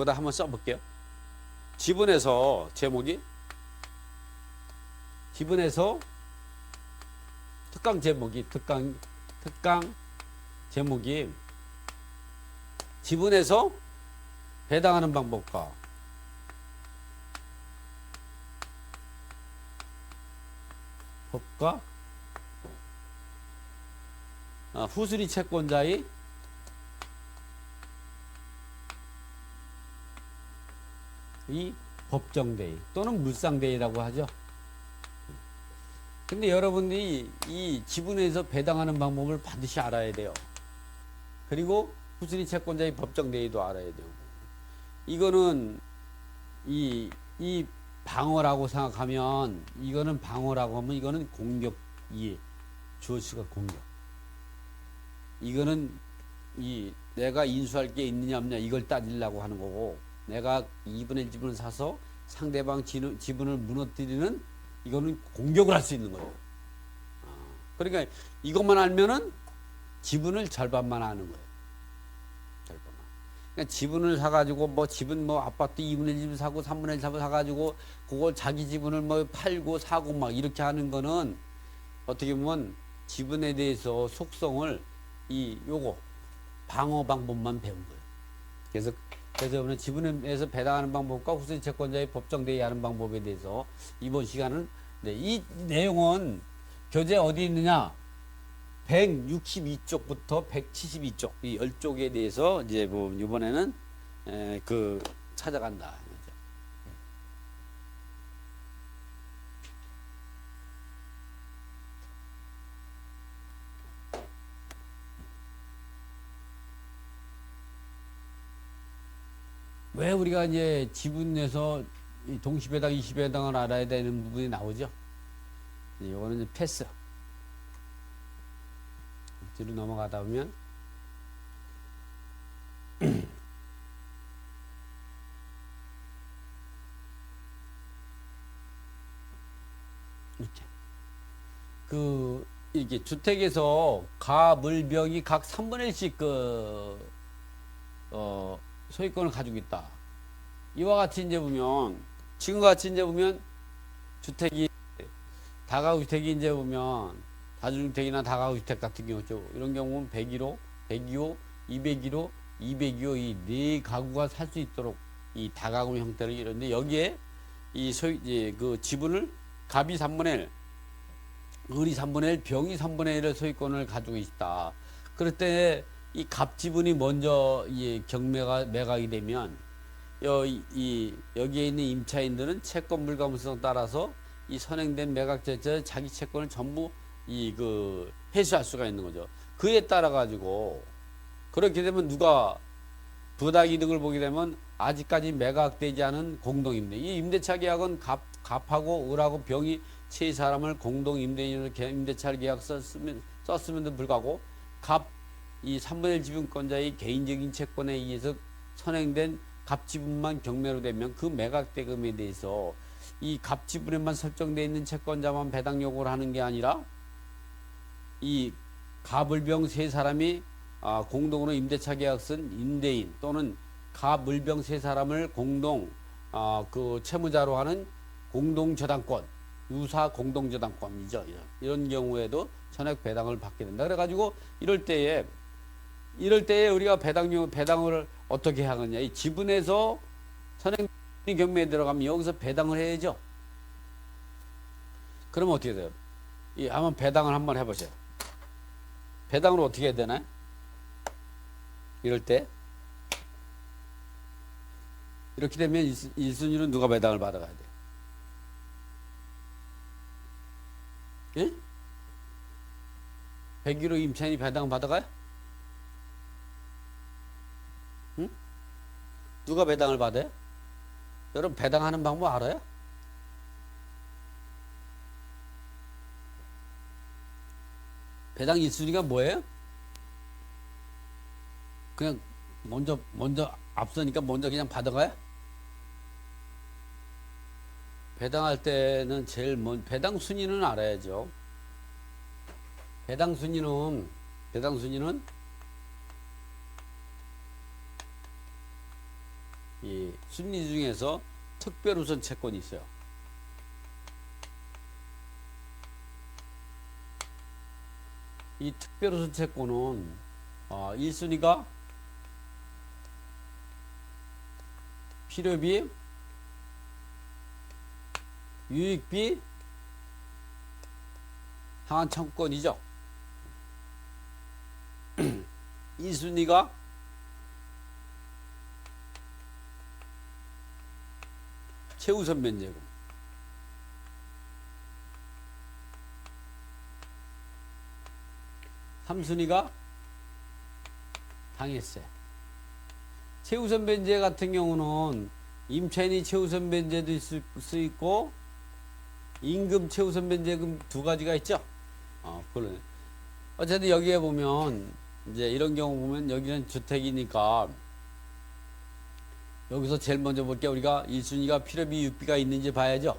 거기다 한번 써볼게요. 지분에서 제목이 지분에서 특강 제목이 특강 특강 제목이 지분에서 배당하는 방법과 법과 아, 후순위 채권자의 이 법정대의 또는 물상대의라고 하죠. 근데 여러분들이 이 지분에서 배당하는 방법을 반드시 알아야 돼요. 그리고 후순위 채권자의 법정대의도 알아야 돼요. 이거는 이, 이 방어라고 생각하면 이거는 방어라고 하면 이거는 공격이 주어수가 공격. 이거는 이 내가 인수할 게 있느냐 없느냐 이걸 따지려고 하는 거고 내가 2분의 1 지분을 사서 상대방 지분을 무너뜨리는 이거는 공격을 할 수 있는 거예요. 아, 그러니까 이것만 알면은 지분을 절반만 아는 거예요. 절반만. 그러니까 지분을 사가지고 뭐 지분 뭐 아파트 2분의 1 지분 사고 3분의 1 사가지고 그걸 자기 지분을 뭐 팔고 사고 막 이렇게 하는 거는 어떻게 보면 지분에 대해서 속성을 이 요거 방어 방법만 배운 거예요. 그래서 그래서 오늘 지분에서 배당하는 방법과 후순위 채권자의 법정 대의하는 방법에 대해서 이번 시간은 네, 이 내용은 교재 어디 있느냐? 162쪽부터 172쪽 이 10쪽에 대해서 이제 뭐 이번에는 에, 그 찾아간다. 왜 우리가 이제 지분 내서 이 동시배당, 이시배당을 알아야 되는 부분이 나오죠? 이제 패스. 뒤로 넘어가다 보면 이렇게 그 이게 주택에서 가 물 병이 각 3분의 1씩 그 어, 소유권을 가지고 있다. 이와 같이 이제 보면 지금 같이 이제 보면 주택이 다가구 주택이 이제 보면 다주택이나 다가구 주택 같은 경우죠. 이런 경우는 101호, 102호, 201호, 202호 이 네 가구가 살 수 있도록 이 다가구 형태를 이런데 여기에 이 소유 이제 그 지분을 갑이 3분의 1, 을이 3분의 1, 병이 3분의 1의 소유권을 가지고 있다. 그럴 때 이 갑지분이 먼저 이 경매가 매각이 되면 여, 이, 여기에 있는 임차인들은 채권 물가물성 따라서 이 선행된 매각제자 자기 채권을 전부 이 그 회수할 수가 있는 거죠. 그에 따라 가지고 그렇게 되면 누가 부당 이득을 보게 되면 아직까지 매각되지 않은 공동임대. 이 임대차 계약은 갑, 갑하고 을하고 병이 세 사람을 공동 임대인으로 개- 임대차 계약 썼으면 썼음에도 불구하고 갑 이 3분의 1 지분권자의 개인적인 채권에 의해서 선행된 갑지분만 경매로 되면 그 매각 대금에 대해서 이 갑지분에만 설정되어 있는 채권자만 배당 요구를 하는 게 아니라 이 가불병 세 사람이 아, 공동으로 임대차 계약 쓴 임대인 또는 가물병 세 사람을 공동 아, 그 채무자로 하는 공동 저당권 유사 공동 저당권이죠. 이런- 이런 경우에도 전액 배당을 받게 된다. 그래가지고 이럴 때에 이럴 때에 우리가 배당 배당을 어떻게 하느냐? 이 지분에서 선행 경매에 들어가면 여기서 배당을 해야죠. 그러면 어떻게 돼요? 이 한번 배당을 한번 해보세요. 배당을 어떻게 해야 되나요? 이럴 때 이렇게 되면 1순위는 누가 배당을 받아가야 돼? 예? 101호 임차인이 배당 받아가요? 응? 누가 배당을 받아요? 여러분 배당하는 방법 알아요? 배당 1순위가 뭐예요? 그냥 먼저 먼저 앞서니까 먼저 그냥 받아가요? 배당할 때는 제일 먼 배당 순위는 알아야죠. 배당 순위는 배당 순위는 이 순위 중에서 특별 우선 채권이 있어요. 이 특별 우선 채권은 어, 1순위가 필요비, 유익비, 상한 청구권이죠. 2순위가 최우선 면제금. 삼순위가 당했세. 최우선 변제 같은 경우는 임차인이 최우선 변제도 있을 수 있고 임금 최우선 변제금 두 가지가 있죠. 어, 그러네. 어쨌든 여기에 보면 이제 이런 경우 보면 여기는 주택이니까 여기서 제일 먼저 볼게 우리가 1순위가 필요비 육비가 있는지 봐야죠.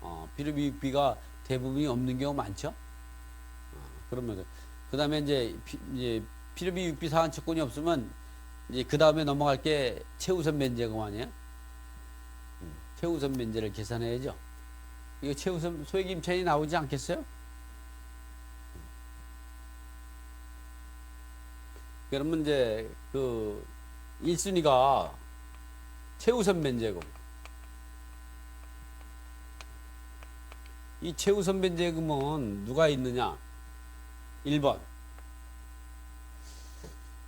어, 필요비 육비가 대부분이 없는 경우 많죠. 어, 그러면 그 다음에 이제, 피, 이제 필요비 육비 상한 채권이 없으면 이제 그 다음에 넘어갈 게 최우선 면제금 아니에요? 음, 최우선 면제를 계산해야죠. 이거 최우선 소액 임차인이 나오지 않겠어요? 그러면 이제 그 1순위가 최우선 면제금. 이 최우선 면제금은 누가 있느냐? 1번.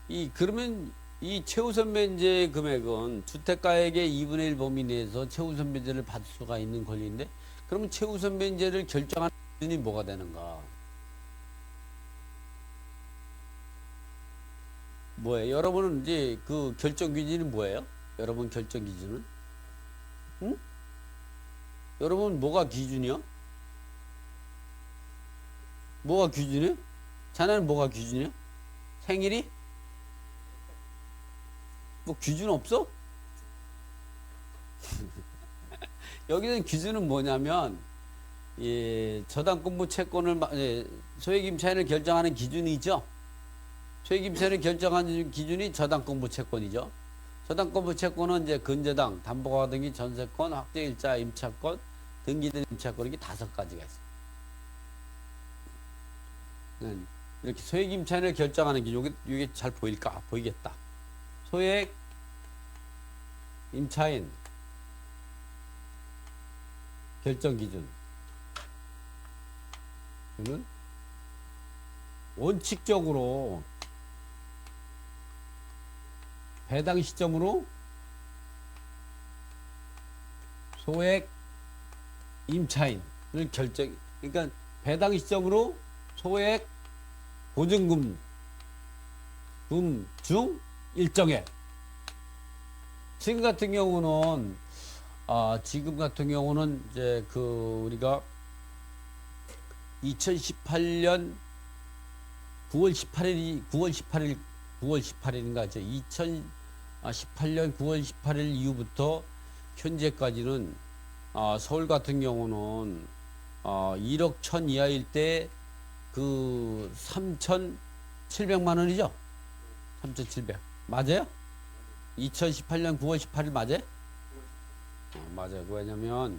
이 그러면 이 최우선 면제 금액은 주택가액의 2분의 1 범위 내에서 최우선 면제를 받을 수가 있는 권리인데 그러면 최우선 면제를 결정하는 기준이 뭐가 되는가? 뭐예요? 여러분은 이제 그 결정 기준이 뭐예요? 여러분 결정 기준은? 응? 여러분 뭐가 기준이요? 뭐가 기준이요? 자네는 뭐가 기준이요? 생일이? 뭐 기준 없어? 여기는 기준은 뭐냐면 예, 저당권부 채권을 마- 예, 소액임차인을 결정하는 기준이 있죠. 소액임차인을 결정하는 기준이 저당권부 채권이죠. 저당권 부 채권은 이제 근저당, 담보가 등기, 전세권, 확정일자 임차권, 등기된 임차권 이렇게 다섯 가지가 있어요. 음, 이렇게 소액 임차인을 결정하는 게 요게 이게 잘 보일까? 보이겠다. 소액 임차인 결정 기준. 는 원칙적으로 배당 시점으로 소액 임차인을 결정 그러니까 배당 시점으로 소액 보증금 중 일정액 지금 같은 경우는 아 지금 같은 경우는 이제 그 우리가 2018년 9월 18일이 9월 18일 9월 18일인가 이제 2000 18년 9월 18일 이후부터 현재까지는 아, 서울 같은 경우는 아, 1억 천 이하일 때 그 3,700만 원이죠? 3,700. 맞아요? 2018년 9월 18일 맞아요? 어, 맞아요. 왜냐면